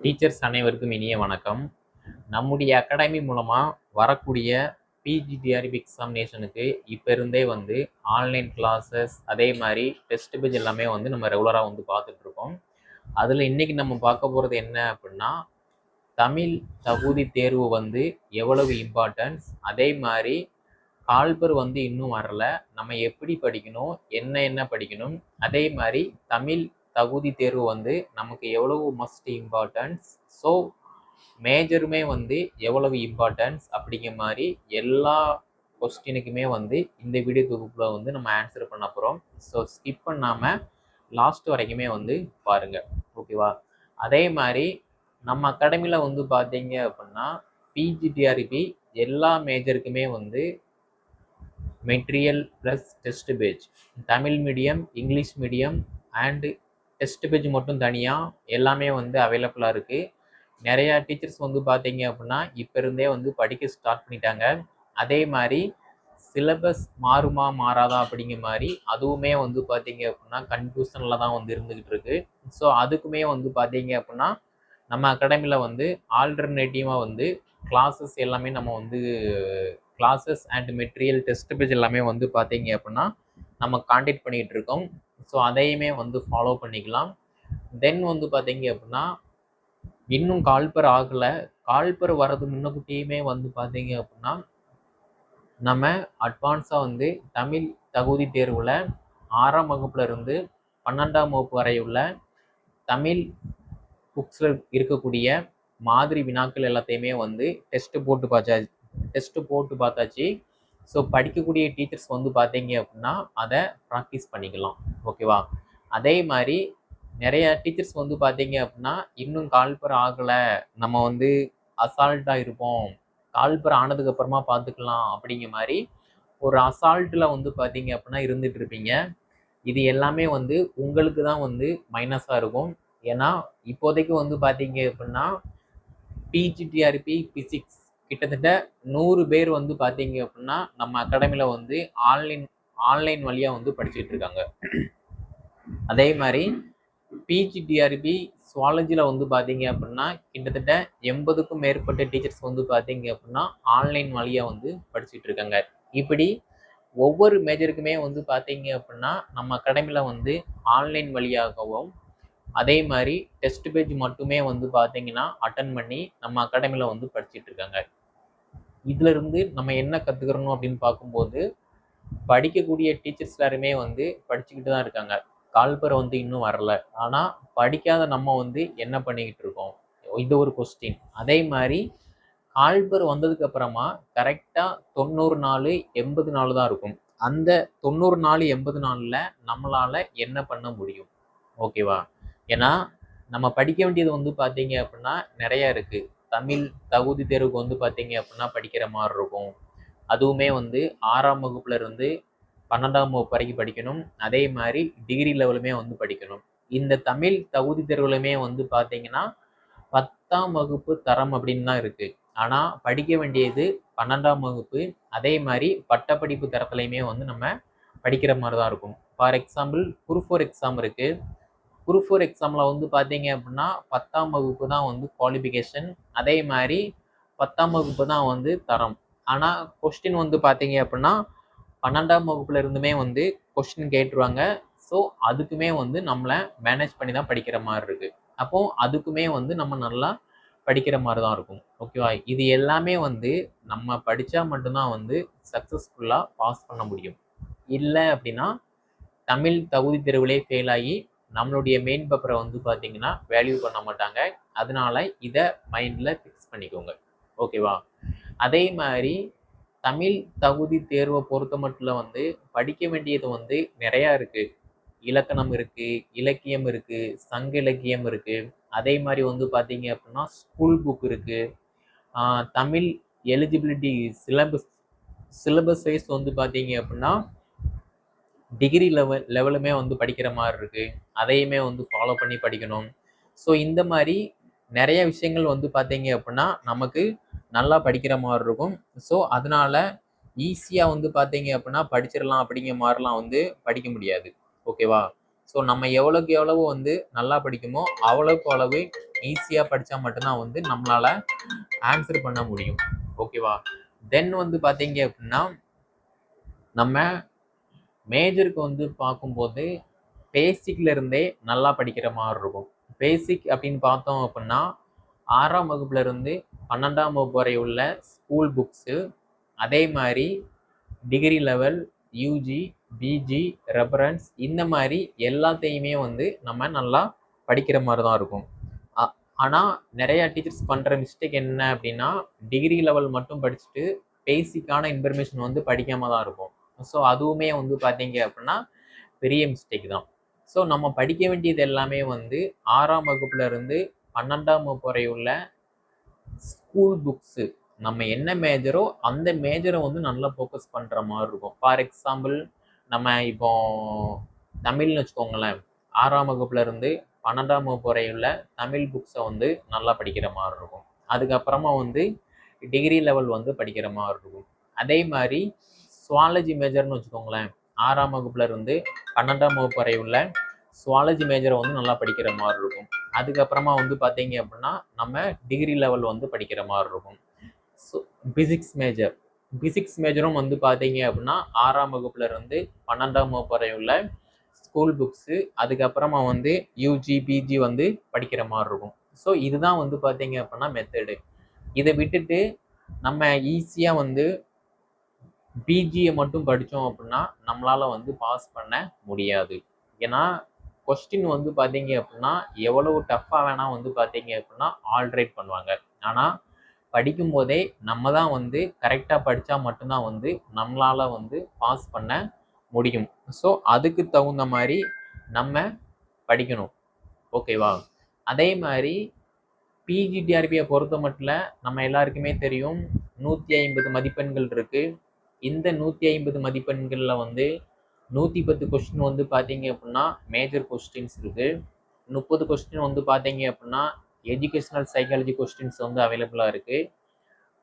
Teachers அனைவருக்கும் இனிய வணக்கம். நம்முடைய அகாடமி மூலமாக வரக்கூடிய பிஜிடிஆர்பி எக்ஸாமினேஷனுக்கு இப்போ இருந்தே வந்து ஆன்லைன் கிளாஸஸ் அதே மாதிரி டெஸ்ட் பேஜ் எல்லாமே வந்து நம்ம ரெகுலராக வந்து பார்த்துட்ருக்கோம் அதில் இன்றைக்கி நம்ம பார்க்க போகிறது என்ன அப்படின்னா தமிழ் தகுதி தேர்வு வந்து எவ்வளவு இம்பார்ட்டன்ஸ் அதே மாதிரி கால்பர் வந்து இன்னும் வரல. நம்ம எப்படி படிக்கணும் என்ன என்ன படிக்கணும் அதே மாதிரி தமிழ் தகுதி தேர்வு வந்து நமக்கு எவ்வளவு மஸ்ட் இம்பார்ட்டன்ஸ் ஸோ மேஜருமே வந்து எவ்வளவு இம்பார்ட்டன்ஸ் அப்படிங்கிற மாதிரி எல்லா கொஸ்டினுக்குமே வந்து இந்த வீடியோ தொகுப்பில் வந்து நம்ம ஆன்சர் பண்ண போகிறோம் ஸோ ஸ்கிப் பண்ணாமல் லாஸ்ட் வரைக்குமே வந்து பாருங்கள் ஓகேவா அதே மாதிரி நம்ம அகாடமியில் வந்து பார்த்தீங்க அப்படின்னா பிஜிடிஆர்பி எல்லா மேஜருக்குமே வந்து material plus test page Tamil medium English medium and test page மட்டும் தனியாக எல்லாமே வந்து அவைலபிளாக இருக்குது நிறையா டீச்சர்ஸ் வந்து பார்த்தீங்க அப்படின்னா இப்போ இருந்தே வந்து படிக்க ஸ்டார்ட் பண்ணிட்டாங்க. அதே மாதிரி சிலபஸ் மாறுமா மாறாதா அப்படிங்கிற மாதிரி அதுவுமே வந்து பார்த்தீங்க அப்படின்னா கன்ஃபியூஷனில் தான் வந்து இருந்துக்கிட்டு இருக்கு. ஸோ அதுக்குமே வந்து பார்த்தீங்க அப்படின்னா நம்ம அகாடமியில் வந்து ஆல்டர்னேட்டிவாக வந்து கிளாஸஸ் எல்லாமே நம்ம வந்து classes and material test page எல்லாமே வந்து பார்த்தீங்க அப்படின்னா நம்ம காண்டாக்ட் பண்ணிகிட்டு இருக்கோம். ஸோ அதையுமே வந்து ஃபாலோ பண்ணிக்கலாம். தென் வந்து பார்த்தீங்க அப்படின்னா இன்னும் கால்பர் ஆகலை. கால்பர் வர்றது முன்னக்கூட்டியுமே வந்து பார்த்தீங்க அப்படின்னா நம்ம அட்வான்ஸாக வந்து தமிழ் தகுதி தேர்வில் ஆறாம் வகுப்புலேருந்து பன்னெண்டாம் வகுப்பு வரை உள்ள தமிழ் புக்ஸில் இருக்கக்கூடிய மாதிரி வினாக்கள் எல்லாத்தையுமே வந்து டெஸ்ட்டு போட்டு பார்த்தா டெஸ்ட்டு போட்டு பார்த்தாச்சு ஸோ படிக்கக்கூடிய டீச்சர்ஸ் வந்து பார்த்தீங்க அப்படின்னா அதை ப்ராக்டிஸ் பண்ணிக்கலாம். ஓகேவா அதே மாதிரி நிறைய டீச்சர்ஸ் வந்து பார்த்தீங்க அப்படின்னா இன்னும் கால்பர் ஆகலை. நம்ம வந்து அசால்ட்டாக இருப்போம். கால்பர் ஆனதுக்கப்புறமா பார்த்துக்கலாம் அப்படிங்கிற மாதிரி ஒரு அசால்ட்டில் வந்து பார்த்தீங்க அப்படின்னா இருந்துட்டு இருப்பீங்க. இது எல்லாமே வந்து உங்களுக்கு தான் வந்து மைனஸாக இருக்கும். ஏன்னா இப்போதைக்கு வந்து பார்த்தீங்க அப்படின்னா பிஜிடிஆர்பி பிசிக்ஸ் கிட்டத்தட்ட நூறு பேர் வந்து பார்த்தீங்க அப்படின்னா நம்ம அகாடமியில் வந்து ஆன்லைன் ஆன்லைன் வழியாக வந்து படிச்சுட்டு இருக்காங்க. அதே மாதிரி பிஜிடிஆர்பி சுவாலஜியில் வந்து பார்த்தீங்க அப்படின்னா கிட்டத்தட்ட எண்பதுக்கும் மேற்பட்ட டீச்சர்ஸ் வந்து பார்த்தீங்க அப்படின்னா ஆன்லைன் வழியாக வந்து படிச்சுட்டு இருக்காங்க. இப்படி ஒவ்வொரு மேஜருக்குமே வந்து பார்த்தீங்க அப்படின்னா நம்ம அகாடமியில் வந்து ஆன்லைன் வழியாகவும் அதே மாதிரி டெஸ்ட் பேஜ் மட்டுமே வந்து பார்த்தீங்கன்னா அட்டன் பண்ணி நம்ம அகாடமியில் வந்து படிச்சுட்டு இருக்காங்க. இதிலிருந்து நம்ம என்ன கற்றுக்கிறணும் அப்படின்னு பார்க்கும்போது படிக்கக்கூடிய டீச்சர்ஸ் எல்லாருமே வந்து படிச்சுக்கிட்டு தான் இருக்காங்க. கால்பரை வந்து இன்னும் வரல. ஆனால் படிக்காத நம்ம வந்து என்ன பண்ணிக்கிட்டு இருக்கோம்? இது ஒரு கொஸ்டின் அதே மாதிரி கால்பர் வந்ததுக்கு அப்புறமா கரெக்டாக தொண்ணூறு நாள் எண்பது நாள் தான் இருக்கும். அந்த தொண்ணூறு நாள் எண்பது நாளில் நம்மளால் என்ன பண்ண முடியும்? ஓகேவா ஏன்னா நம்ம படிக்க வேண்டியது வந்து பார்த்தீங்க அப்படின்னா நிறையா இருக்குது தமிழ் தகுதி தேர்வுக்கு வந்து பார்த்தீங்க அப்படின்னா படிக்கிற மாதிரி இருக்கும். அதுவுமே வந்து ஆறாம் வகுப்புல இருந்து பன்னெண்டாம் வகுப்பு வரைக்கும் படிக்கணும். அதே மாதிரி டிகிரி லெவலுமே வந்து படிக்கணும். இந்த தமிழ் தகுதி தேர்வுலையுமே வந்து பார்த்தீங்கன்னா பத்தாம் வகுப்பு தரம் அப்படின்னு தான் இருக்குது ஆனால் படிக்க வேண்டியது பன்னெண்டாம் வகுப்பு அதே மாதிரி பட்டப்படிப்பு தரத்துலையுமே வந்து நம்ம படிக்கிற மாதிரி தான் இருக்கும். For example group four exam இருக்குது குரூப் ஃபோர் எக்ஸாமில் வந்து பார்த்தீங்க அப்படின்னா பத்தாம் வகுப்பு தான் வந்து குவாலிஃபிகேஷன் அதே மாதிரி பத்தாம் வகுப்பு தான் வந்து தரம். ஆனால் கொஸ்டின் வந்து பார்த்தீங்க அப்படின்னா பன்னெண்டாம் வகுப்புல இருந்துமே வந்து கொஸ்டின் கேட்டுருவாங்க. ஸோ அதுக்குமே வந்து நம்மளை மேனேஜ் பண்ணி தான் படிக்கிற மாதிரி இருக்குது அப்போ அதுக்குமே வந்து நம்ம நல்லா படிக்கிற மாதிரி தான் இருக்கும். ஓகேவா இது எல்லாமே வந்து நம்ம படித்தா மட்டும்தான் வந்து சக்ஸஸ்ஃபுல்லாக பாஸ் பண்ண முடியும். இல்லை அப்படின்னா தமிழ் தகுதி தேர்வுலே ஃபெயில் ஆகி நம்மளுடைய மெயின் பேப்பரை வந்து பார்த்தீங்கன்னா வேல்யூ பண்ண மாட்டாங்க. அதனால இதை மைண்டில் ஃபிக்ஸ் பண்ணிக்கோங்க. ஓகேவா அதே மாதிரி தமிழ் தகுதி தேர்வை பொறுத்த மட்டும் வந்து படிக்க வேண்டியது வந்து நிறையா இருக்குது இலக்கணம் இருக்குது இலக்கியம் இருக்குது சங்க இலக்கியம் இருக்குது அதே மாதிரி வந்து பார்த்தீங்க அப்படின்னா ஸ்கூல் புக் இருக்குது Tamil eligibility syllabus syllabus wise வந்து பார்த்தீங்க அப்படின்னா டிகிரி லெவல் லெவலுமே வந்து படிக்கிற மாதிரி இருக்குது அதையுமே வந்து ஃபாலோ பண்ணி படிக்கணும். ஸோ இந்த மாதிரி நிறைய விஷயங்கள் வந்து பார்த்தீங்க அப்படின்னா நமக்கு நல்லா படிக்கிற மாதிரி இருக்கும். ஸோ அதனால் ஈஸியாக வந்து பார்த்தீங்க அப்படின்னா படிச்சிடலாம் அப்படிங்கிற மாதிரிலாம் வந்து படிக்க முடியாது. ஓகேவா ஸோ நம்ம எவ்வளோக்கு எவ்வளவு வந்து நல்லா படிக்குமோ அவ்வளோக்கு அளவு ஈஸியாக படித்தா மட்டும்தான் வந்து நம்மளால் ஆன்சர் பண்ண முடியும். ஓகேவா தென் வந்து பார்த்தீங்க அப்படின்னா நம்ம மேஜருக்கு வந்து பார்க்கும்போது பேசிக்ல இருந்தே நல்லா படிக்கிற மாதிரி இருக்கும். பேசிக் அப்படின்னு பார்த்தோம் அப்படின்னா ஆறாம் வகுப்புல இருந்து பன்னெண்டாம் வகுப்பு வரை உள்ள ஸ்கூல் புக்ஸு அதே மாதிரி degree level UG PG reference இந்த மாதிரி எல்லாத்தையுமே வந்து நம்ம நல்லா படிக்கிற மாதிரி தான் இருக்கும். ஆனால் நிறையா டீச்சர்ஸ் பண்ணுற மிஸ்டேக் என்ன அப்படின்னா டிகிரி லெவல் மட்டும் படிச்சுட்டு பேசிக்கான இன்ஃபர்மேஷன் வந்து படிக்காமல் தான் இருக்கும். ஸோ அதுவுமே வந்து பார்த்தீங்க அப்படின்னா பெரிய மிஸ்டேக் தான். ஸோ நம்ம படிக்க வேண்டியது எல்லாமே வந்து ஆறாம் வகுப்புலேருந்து பன்னெண்டாம் வகுப்பு வரை உள்ள ஸ்கூல் புக்ஸு நம்ம என்ன மேஜரோ அந்த மேஜரை வந்து நல்லா ஃபோக்கஸ் பண்ணுற மாதிரி இருக்கும். ஃபார் எக்ஸாம்பிள் நம்ம இப்போ தமிழ்னு வச்சுக்கோங்களேன். ஆறாம் வகுப்புலேருந்து பன்னெண்டாம் வகுப்பு வரை உள்ள தமிழ் புக்ஸை வந்து நல்லா படிக்கிற மாதிரி இருக்கும். அதுக்கப்புறமா வந்து டிகிரி லெவல் வந்து படிக்கிற மாதிரி இருக்கும். அதே மாதிரி சுவாலஜி மேஜர்னு வச்சுக்கோங்களேன். ஆறாம் வகுப்புல இருந்து பன்னெண்டாம் வகுப்பு வரை உள்ள சுவாலஜி மேஜரை வந்து நல்லா படிக்கிற மாதிரி இருக்கும். அதுக்கப்புறமா வந்து பார்த்தீங்க அப்படின்னா நம்ம டிகிரி லெவல் வந்து படிக்கிற மாதிரி இருக்கும். ஸோ பிசிக்ஸ் மேஜர் பிசிக்ஸ் மேஜரும் வந்து பார்த்தீங்க அப்படின்னா ஆறாம் வகுப்புல இருந்து பன்னெண்டாம் வகுப்பு வரை உள்ள ஸ்கூல் புக்ஸு அதுக்கப்புறமா வந்து யூஜி பிஜி வந்து படிக்கிற மாதிரி இருக்கும். ஸோ இதுதான் வந்து பார்த்தீங்க அப்படின்னா மெத்தடு இதை விட்டுட்டு நம்ம ஈஸியாக வந்து பிஜியை மட்டும் படித்தோம் அப்படின்னா நம்மளால வந்து பாஸ் பண்ண முடியாது. ஏன்னா கொஸ்டின் வந்து பார்த்தீங்க அப்படின்னா எவ்வளவு டஃப்பாக வேணால் வந்து பார்த்தீங்க அப்படின்னா ஆல்ட்ரேட் பண்ணுவாங்க. ஆனால் படிக்கும் போதே நம்ம தான் வந்து கரெக்டாக படித்தா மட்டும்தான் வந்து நம்மளால் வந்து பாஸ் பண்ண முடியும். ஸோ அதுக்கு தகுந்த மாதிரி நம்ம படிக்கணும். ஓகேவா அதே மாதிரி பிஜிடிஆர்பியை பொறுத்த மட்டும் நம்ம எல்லாருக்குமே தெரியும் நூற்றி ஐம்பது மதிப்பெண்கள் இருக்குது இந்த நூற்றி ஐம்பது மதிப்பெண்களில் வந்து நூற்றி பத்து கொஸ்டின் வந்து பார்த்தீங்க அப்படின்னா மேஜர் கொஸ்டின்ஸ் இருக்குது முப்பது கொஸ்டின் வந்து பார்த்தீங்க அப்படின்னா எஜுகேஷனல் சைக்காலஜி கொஸ்டின்ஸ் வந்து அவைலபிளாக இருக்குது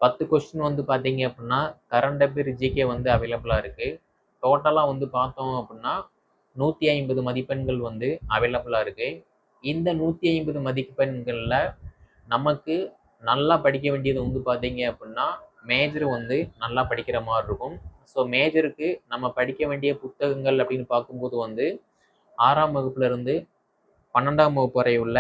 பத்து கொஸ்டின் வந்து பார்த்தீங்க அப்படின்னா கரண்ட் அஃபேர் ஜிகே வந்து அவைலபிளாக இருக்குது டோட்டலாக வந்து பார்த்தோம் அப்படின்னா நூற்றி ஐம்பது மதிப்பெண்கள் வந்து அவைலபிளாக இருக்குது இந்த நூற்றி ஐம்பது மதிப்பெண்களில் நமக்கு நல்லா படிக்க வேண்டியது வந்து பார்த்தீங்க அப்படின்னா மேஜர் வந்து நல்லா படிக்கிற மாதிரி இருக்கும். ஸோ மேஜருக்கு நம்ம படிக்க வேண்டிய புத்தகங்கள் அப்படின்னு பார்க்கும்போது வந்து ஆறாம் வகுப்புலேருந்து பன்னெண்டாம் வகுப்பு வரை உள்ள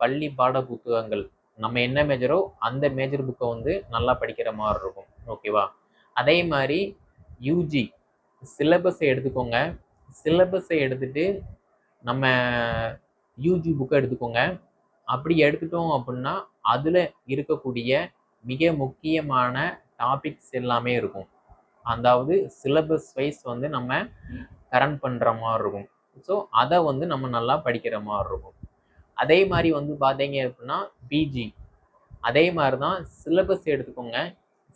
பள்ளி பாட புத்தகங்கள் நம்ம என்ன மேஜரோ அந்த மேஜர் புக்கை வந்து நல்லா படிக்கிற மாதிரி இருக்கும். ஓகேவா அதே மாதிரி யூஜி சிலபஸை எடுத்துக்கோங்க. சிலபஸை எடுத்துட்டு நம்ம யூஜி புக்கை எடுத்துக்கோங்க. அப்படி எடுத்துட்டோம் அப்படின்னா அதில் இருக்கக்கூடிய மிக முக்கியமான டாபிக்ஸ் எல்லாமே இருக்கும். அதாவது சிலபஸ் வைஸ் வந்து நம்ம கரண்ட் பண்ணுற மாதிரி இருக்கும். ஸோ அதை வந்து நம்ம நல்லா படிக்கிற மாதிரி இருக்கும். அதே மாதிரி வந்து பார்த்தீங்க அப்படின்னா பிஜி அதே மாதிரி தான் சிலபஸ் எடுத்துக்கோங்க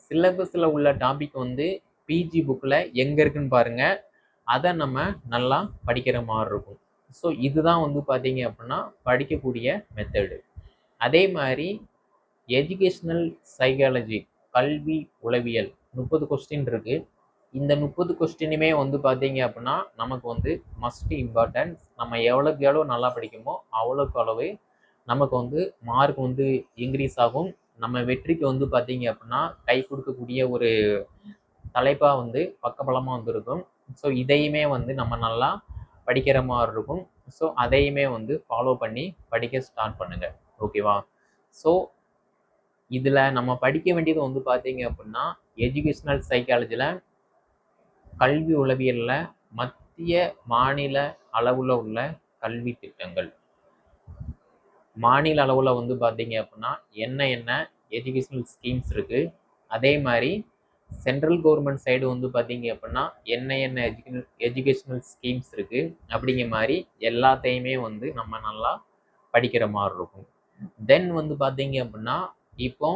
சிலபஸில் உள்ள டாபிக் வந்து பிஜி புக்கில் எங்கே இருக்குன்னு பாருங்கள் அதை நம்ம நல்லா படிக்கிற மாதிரி இருக்கும். ஸோ இதுதான் வந்து பார்த்தீங்க அப்படின்னா படிக்கக்கூடிய மெத்தடு அதே மாதிரி எஜுகேஷ்னல் சைக்காலஜி கல்வி உளவியல். முப்பது கொஸ்டின் இருக்குது இந்த முப்பது கொஸ்டினுமே வந்து பார்த்தீங்க அப்படின்னா நமக்கு வந்து மஸ்ட் இம்பார்ட்டன்ஸ் நம்ம எவ்வளோக்கு எவ்வளோ நல்லா படிக்குமோ அவ்வளோக்கு அளவு நமக்கு வந்து மார்க் வந்து இன்க்ரீஸ் ஆகும். நம்ம வெற்றிக்கு வந்து பார்த்தீங்க அப்படின்னா கை கொடுக்கக்கூடிய ஒரு தலைப்பாக வந்து பக்கபலமாக வந்துருக்கும். ஸோ இதையுமே வந்து நம்ம நல்லா படிக்கிற மாதிரி இருக்கும். ஸோ அதையுமே வந்து ஃபாலோ பண்ணி படிக்க ஸ்டார்ட் பண்ணுங்கள் ஓகேவா ஸோ இதில் நம்ம படிக்க வேண்டியது வந்து பார்த்தீங்க அப்படின்னா எஜுகேஷ்னல் சைக்காலஜியில் கல்வி உளவியலில் மத்திய மாநில அளவில் உள்ள கல்வி திட்டங்கள். மாநில அளவில் வந்து பார்த்தீங்க அப்படின்னா என்ன என்ன எஜுகேஷ்னல் ஸ்கீம்ஸ் இருக்குது அதே மாதிரி சென்ட்ரல் கவர்மெண்ட் சைடு வந்து பார்த்தீங்க அப்படின்னா என்ன என்ன எஜுகே எஜுகேஷ்னல் ஸ்கீம்ஸ் இருக்குது அப்படிங்கிற மாதிரி எல்லாத்தையுமே வந்து நம்ம நல்லா படிக்கிற மாதிரி இருக்கும். தென் வந்து பார்த்தீங்க அப்படின்னா இப்போ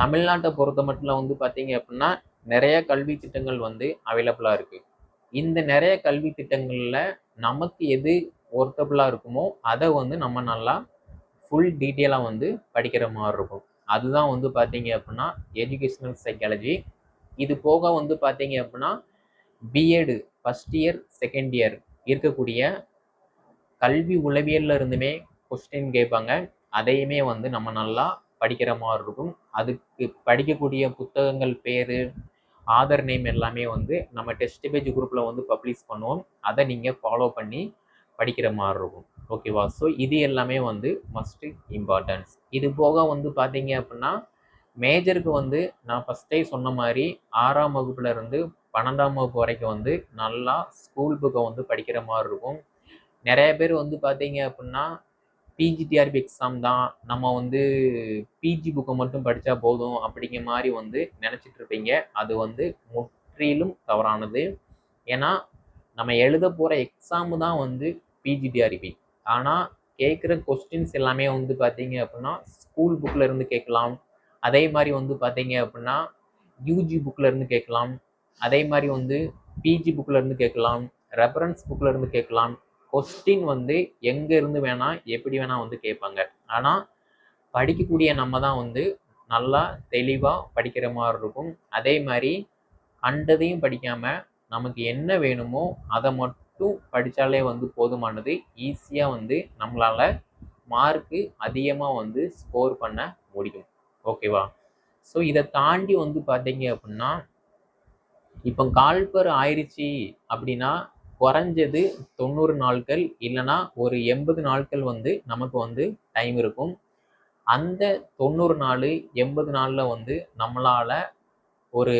தமிழ்நாட்டை பொறுத்த மட்டும் வந்து பார்த்தீங்க அப்படின்னா நிறைய கல்வி திட்டங்கள் வந்து அவைலபிளாக இருக்குது இந்த நிறைய கல்வி திட்டங்களில் நமக்கு எது ஒர்த்தபுளாக இருக்குமோ அதை வந்து நம்ம நல்லா ஃபுல் டீட்டெயிலாக வந்து படிக்கிற மாதிரி இருக்கும். அதுதான் வந்து பார்த்தீங்க அப்படின்னா எஜுகேஷ்னல் சைக்காலஜி இது போக வந்து பார்த்தீங்க அப்படின்னா BEd first year second year இருக்கக்கூடிய கல்வி உளவியல்ல இருந்துமே கொஸ்டின் கேட்பாங்க. அதையுமே வந்து நம்ம நல்லா படிக்கிற மாதிரி இருக்கும். அதுக்கு படிக்கக்கூடிய புத்தகங்கள் பேர் ஆதர் நேம் எல்லாமே வந்து நம்ம டெஸ்ட் பேஜ் குரூப்பில் வந்து பப்ளிஷ் பண்ணுவோம். அதை நீங்கள் ஃபாலோ பண்ணி படிக்கிற மாதிரி இருக்கும். ஓகேவா ஸோ இது எல்லாமே வந்து மஸ்ட் இம்பார்ட்டன்ஸ் இது போக வந்து பார்த்தீங்க அப்படின்னா மேஜருக்கு வந்து நான் ஃபஸ்ட்டே சொன்ன மாதிரி ஆறாம் வகுப்புலேருந்து பன்னெண்டாம் வகுப்பு வரைக்கும் வந்து நல்லா ஸ்கூல் புக்கை வந்து படிக்கிற மாதிரி இருக்கும். நிறைய பேர் வந்து பார்த்தீங்க அப்படின்னா பிஜிடிஆர்பி எக்ஸாம் தான். நம்ம வந்து பிஜி புக்கை மட்டும் படித்தா போதும் அப்படிங்கிற மாதிரி வந்து நினச்சிட்டு இருப்பீங்க. அது வந்து முற்றிலும் தவறானது. ஏன்னா நம்ம எழுத போகிற எக்ஸாமு தான் வந்து பிஜிடிஆர்பி ஆனால் கேட்குற கொஸ்டின்ஸ் எல்லாமே வந்து பார்த்தீங்க அப்படின்னா ஸ்கூல் புக்கில் இருந்து கேட்கலாம். அதே மாதிரி வந்து பார்த்தீங்க அப்படின்னா யூஜி புக்கில் இருந்து கேட்கலாம். அதே மாதிரி வந்து பிஜி புக்கில் இருந்து கேட்கலாம். ரெஃபரன்ஸ் புக்கில் இருந்து கேட்கலாம். கொஸ்டின் வந்து எங்கே இருந்து வேணால் எப்படி வேணால் வந்து கேட்பாங்க. ஆனால் படிக்கக்கூடிய நம்ம தான் வந்து நல்லா தெளிவாக படிக்கிற மாதிரி இருக்கும். அதே மாதிரி கண்டதையும் படிக்காமல் நமக்கு என்ன வேணுமோ அதை மட்டும் படித்தாலே வந்து போதுமானது. ஈஸியாக வந்து நம்மளால் மார்க்கு அதிகமாக வந்து ஸ்கோர் பண்ண முடியும். ஓகேவா ஸோ இதை தாண்டி வந்து பார்த்தீங்க அப்படின்னா இப்போ கால்பர் ஆயிடுச்சு அப்படின்னா குறைஞ்சது தொண்ணூறு நாட்கள் இல்லைன்னா ஒரு எண்பது நாட்கள் வந்து நமக்கு வந்து டைம் இருக்கும். அந்த தொண்ணூறு நாள் எண்பது நாளில் வந்து நம்மளால் ஒரு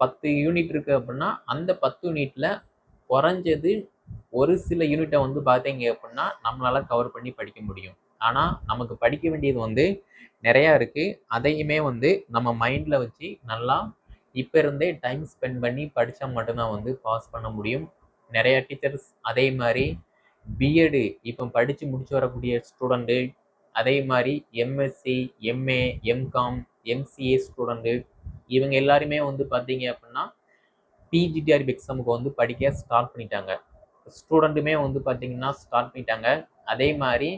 பத்து யூனிட் இருக்குது அப்படின்னா அந்த பத்து யூனிட்டில் குறைஞ்சது ஒரு சில யூனிட்டை வந்து பார்த்தீங்க அப்படின்னா நம்மளால் கவர் பண்ணி படிக்க முடியும். ஆனால் நமக்கு படிக்க வேண்டியது வந்து நிறையா இருக்குது அதையுமே வந்து நம்ம மைண்டில் வச்சு நல்லா இப்போ இருந்தே டைம் ஸ்பெண்ட் பண்ணி படித்தா மட்டும்தான் வந்து பாஸ் பண்ண முடியும். நிறையா டீச்சர்ஸ் அதே மாதிரி பிஎடு இப்போ படித்து முடிச்சு வரக்கூடிய ஸ்டூடெண்ட்டு அதே மாதிரி MSc MA MCom MCA student இவங்க எல்லாருமே வந்து பார்த்தீங்க அப்படின்னா பிஜிடிஆர்பி எக்ஸாமுக்கு வந்து படிக்க ஸ்டார்ட் பண்ணிட்டாங்க. ஸ்டூடெண்ட்டுமே வந்து பார்த்தீங்கன்னா ஸ்டார்ட் பண்ணிட்டாங்க. அதே மாதிரி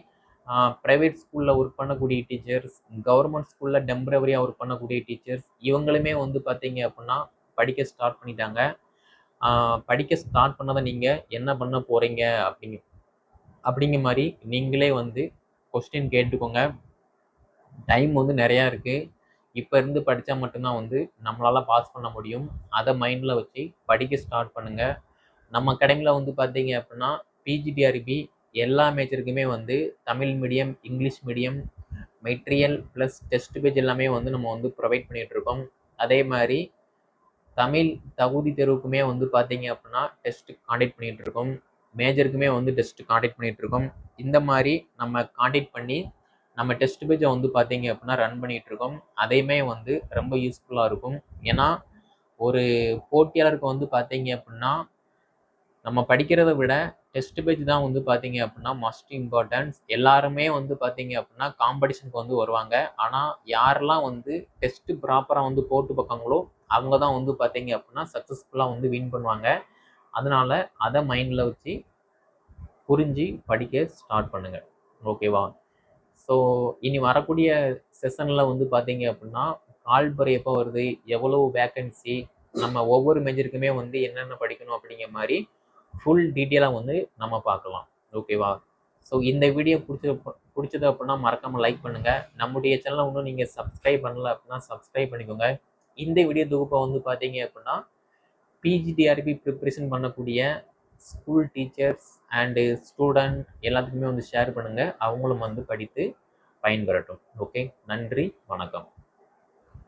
ப்ரைவேட் ஸ்கூலில் ஒர்க் பண்ணக்கூடிய டீச்சர்ஸ் கவர்மெண்ட் ஸ்கூலில் டெம்பரவரியாக ஒர்க் பண்ணக்கூடிய டீச்சர்ஸ் இவங்களுமே வந்து பார்த்தீங்க அப்படின்னா படிக்க ஸ்டார்ட் பண்ணிட்டாங்க. படிக்க ஸ்டார்ட் பண்ணதை நீங்கள் என்ன பண்ண போகிறீங்க அப்படிங்க அப்படிங்கிற மாதிரி நீங்களே வந்து கொஸ்டின் கேட்டுக்கோங்க. டைம் வந்து நிறையா இருக்குது இப்போ இருந்து படித்தா மட்டும்தான் வந்து நம்மளால் பாஸ் பண்ண முடியும். அதை மைண்டில் வச்சு படிக்க ஸ்டார்ட் பண்ணுங்கள் நம்ம அகாடமியில் வந்து பார்த்தீங்க அப்படின்னா பிஜிடிஆர்பி எல்லா மேஜருக்குமே வந்து Tamil medium English medium material plus test page எல்லாமே வந்து நம்ம வந்து ப்ரொவைட் பண்ணிகிட்ருக்கோம் அதே மாதிரி தமிழ் தகுதி தேர்வுக்குமே வந்து பார்த்தீங்க அப்படின்னா டெஸ்ட் காண்டக்ட் பண்ணிகிட்டு இருக்கோம். மேஜருக்குமே வந்து டெஸ்ட் காண்டக்ட் பண்ணிகிட்டு இருக்கோம். இந்த மாதிரி நம்ம காண்டக்ட் பண்ணி நம்ம டெஸ்ட் பேஜை வந்து பார்த்தீங்க அப்படின்னா ரன் பண்ணிகிட்டு இருக்கோம். அதையுமே வந்து ரொம்ப யூஸ்ஃபுல்லாக இருக்கும். ஏன்னா ஒரு போட்டியாளருக்கு வந்து பார்த்தீங்க அப்படின்னா நம்ம படிக்கிறத விட டெஸ்ட் பேஜ் தான் வந்து பார்த்தீங்க அப்படின்னா மஸ்ட் இம்பார்ட்டன்ஸ் எல்லாருமே வந்து பார்த்தீங்க அப்படின்னா காம்படிஷனுக்கு வந்து வருவாங்க. ஆனால் யாரெல்லாம் வந்து டெஸ்ட்டு ப்ராப்பராக வந்து போட்டு பார்க்காங்களோ அவங்க தான் வந்து பார்த்தீங்க அப்படின்னா சக்ஸஸ்ஃபுல்லாக வந்து வின் பண்ணுவாங்க. அதனால் அதை மைண்டில் வச்சு புரிஞ்சு படிக்க ஸ்டார்ட் பண்ணுங்கள் ஓகேவா ஸோ இனி வரக்கூடிய செஷனில் வந்து பார்த்தீங்க அப்படின்னா கால்பர் எப்போ வருது? எவ்வளோ வேக்கன்சி நம்ம ஒவ்வொரு மேஜருக்குமே வந்து என்னென்ன படிக்கணும் அப்படிங்கிற மாதிரி ஃபுல் டீட்டெயிலாக வந்து நம்ம பார்க்கலாம். ஓகேவா ஸோ இந்த வீடியோ பிடிச்ச பிடிச்சது அப்படின்னா மறக்காமல் லைக் பண்ணுங்கள் நம்முடைய சேனலை இன்னும் நீங்கள் சப்ஸ்கிரைப் பண்ணல அப்படின்னா சப்ஸ்கிரைப் பண்ணிக்கோங்க. இந்த வீடியோ தொகுப்பை வந்து பார்த்தீங்க அப்படின்னா பிஜிடிஆர்பி ப்ரிப்ரேஷன் பண்ணக்கூடிய ஸ்கூல் டீச்சர்ஸ் அண்டு ஸ்டூடெண்ட் எல்லாத்துக்குமே வந்து ஷேர் பண்ணுங்கள் அவங்களும் வந்து படித்து பயன்பெறட்டும். ஓகே நன்றி. வணக்கம்.